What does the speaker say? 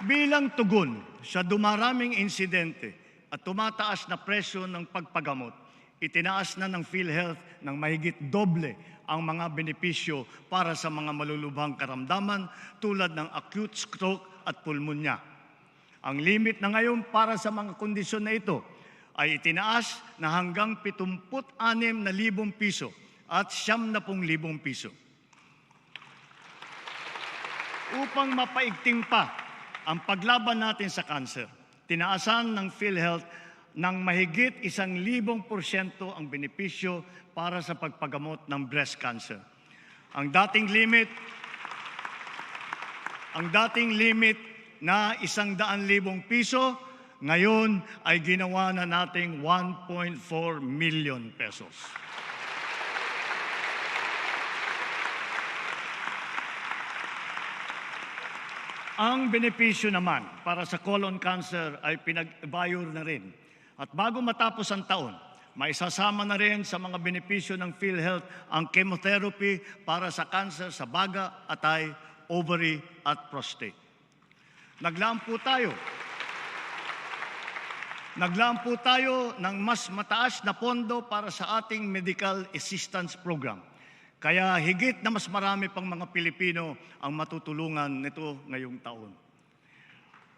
Bilang tugon sa dumaraming insidente at tumataas na presyo ng pagpagamot, itinaas na ng PhilHealth ng mahigit doble ang mga benepisyo para sa mga malulubhang karamdaman tulad ng acute stroke at pulmonya. Ang limit na ngayon para sa mga kondisyon na ito ay itinaas na hanggang 76,000 piso at 70,000 piso. Upang mapaigting pa ang paglaban natin sa kanser, tinaasan ng PhilHealth ng mahigit isang libong porsyento ang benepisyo para sa pagpagamot ng breast cancer. Ang dating limit ang dating limit na isang daan libong piso, ngayon ay ginawa na nating 1.4 million pesos. Ang benepisyo naman para sa colon cancer ay pinag-evaluate na rin. At bago matapos ang taon, maisasama na rin sa mga benepisyo ng PhilHealth ang chemotherapy para sa cancer sa baga, atay, ovary at prostate. Naglaan po tayo. Naglaan po tayo ng mas mataas na pondo para sa ating medical assistance program. Kaya higit na mas marami pang mga Pilipino ang matutulungan nito ngayong taon.